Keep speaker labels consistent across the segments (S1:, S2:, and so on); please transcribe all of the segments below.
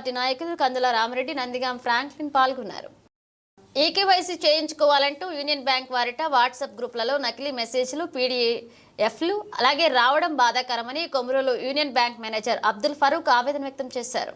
S1: Party నాయకులు Kandula Ramareddy Nandigam Franklin పాల్గొన్నారు. EKYC చేయించుకోవాలంటూ యూనియన్ బ్యాంక్ వారిట వాట్సాప్ గ్రూపులలో నకిలీ మెసేజ్లు పీడీఎఫ్లు అలాగే రావడం బాధాకరమని కొమురులు union bank manager Abdul Farooq ఆవేదన వ్యక్తం చేశారు.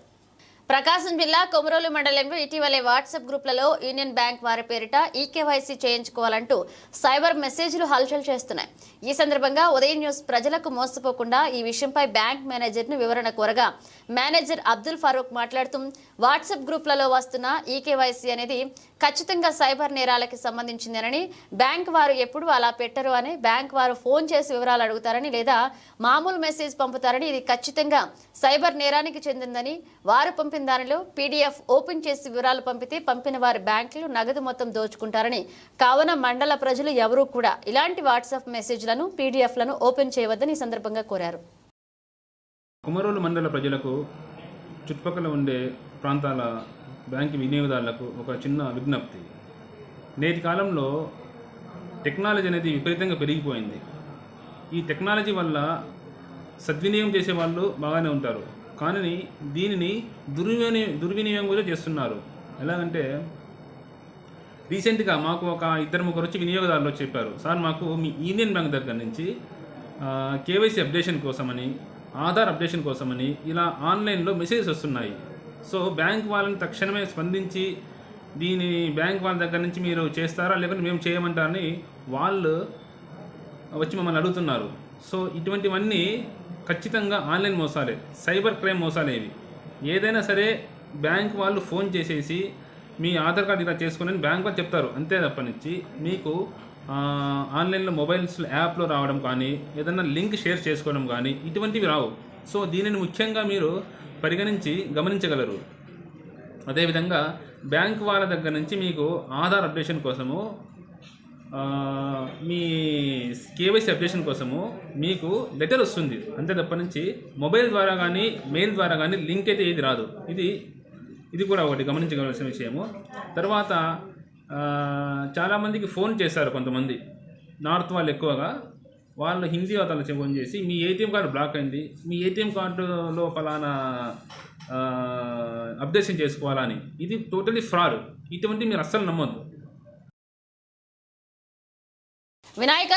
S1: ప్రకాశం జిల్లా కొమరోలు మండలంలో ఇటీవలే వాట్సాప్ గ్రూపులలో యూనియన్ బ్యాంక్ వారి పేరిట ఈకేవైసీ చేయించుకోవాలంటూ సైబర్ మెసేజ్లు హల్చల్ చేస్తున్నాయి. ఈ సందర్భంగా ఉదయం న్యూస్ ప్రజలకు మోసపోకుండా ఈ విషయంపై బ్యాంక్ మేనేజర్ను వివరణ కోరగా మేనేజర్ అబ్దుల్ ఫరూక్ మాట్లాడుతూ వాట్సాప్ గ్రూపులలో వస్తున్న ఈకేవైసీ అనేది ఖచ్చితంగా సైబర్ నేరాలకి సంబంధించిందేనని బ్యాంక్ వారు ఎప్పుడు అలా పెట్టరు అని బ్యాంక్ వారు ఫోన్ చేసి వివరాలు అడుగుతారని లేదా మామూలు మెసేజ్ పంపుతారని ఇది ఖచ్చితంగా సైబర్ నేరానికి చెందిందని వారు పంపి దానిలో పీడీఎఫ్ ఓపెన్ చేసి వివరాలు పంపితే పంపిన వారి బ్యాంకులు నగదు మొత్తం దోచుకుంటారని. కావున మండల ప్రజలు ఎవరూ కూడా ఇలాంటి వాట్సాప్ మెసేజ్లను పీడీఎఫ్లను ఓపెన్ చేయవద్దని ఈ సందర్భంగా కోరారు.
S2: కుమరోలు మండల ప్రజలకు చుట్టుపక్కల ఉండే ప్రాంతాల బ్యాంకు వినియోగదారులకు ఒక చిన్న విజ్ఞప్తి. నేటి కాలంలో టెక్నాలజీ అనేది విపరీతంగా పెరిగిపోయింది. ఈ టెక్నాలజీ వల్ల సద్వినియోగం చేసే వాళ్ళు బాగానే ఉంటారు. కానీ దీనిని దుర్విని దుర్వినియోగం కూడా చేస్తున్నారు. ఎలాగంటే రీసెంట్గా మాకు ఒక ఇద్దరు ముగ్గురు వచ్చి వినియోగదారులు చెప్పారు. సార్ మాకు మీ యూనియన్ బ్యాంక్ దగ్గర నుంచి కేవైసీ అప్డేషన్ కోసమని ఆధార్ అప్డేషన్ కోసమని ఇలా ఆన్లైన్లో మెసేజెస్ వస్తున్నాయి. సో బ్యాంక్ వాళ్ళని తక్షణమే స్పందించి దీని బ్యాంక్ వాళ్ళ దగ్గర నుంచి మీరు చేస్తారా? లేకుంటే మేము చేయమంటారని వాళ్ళు వచ్చి మమ్మల్ని అడుగుతున్నారు. సో ఇటువంటివన్నీ ఖచ్చితంగా ఆన్లైన్ మోసాలే. సైబర్ క్రైమ్ మోసాలే ఇవి. ఏదైనా సరే బ్యాంక్ వాళ్ళు ఫోన్ చేసేసి మీ ఆధార్ కార్డు ఇలా చేసుకుని బ్యాంక్ వాళ్ళు చెప్తారు. అంతే తప్పనిచ్చి మీకు ఆన్లైన్లో మొబైల్స్ యాప్లో రావడం కానీ ఏదైనా లింక్ షేర్ చేసుకోవడం కానీ ఇటువంటివి రావు. సో దీనిని ముఖ్యంగా మీరు పరిగణించి గమనించగలరు. అదేవిధంగా బ్యాంక్ వాళ్ళ దగ్గర నుంచి మీకు ఆధార్ అప్డేషన్ కోసము మీ కేవైసీ అప్డేషన్ కోసము మీకు లెటర్ వస్తుంది. అంతే తప్ప నుంచి మొబైల్ ద్వారా కానీ మెయిల్ ద్వారా కానీ లింక్ అయితే ఏది రాదు. ఇది ఇది కూడా ఒకటి గమనించగలసిన విషయము. తర్వాత చాలామందికి ఫోన్ చేశారు కొంతమంది. నార్త్ వాళ్ళు ఎక్కువగా. వాళ్ళు హిందీ వాళ్ళకి ఫోన్ చేసి మీ ఏటీఎం కార్డు బ్లాక్ అయింది. మీ ఏటీఎం కార్డులో ఫలానా అప్డేషన్ చేసుకోవాలని ఇది టోటలీ ఫ్రాడ్. ఇటువంటి మీరు అస్సలు నమ్మద్దు.
S1: వినాయక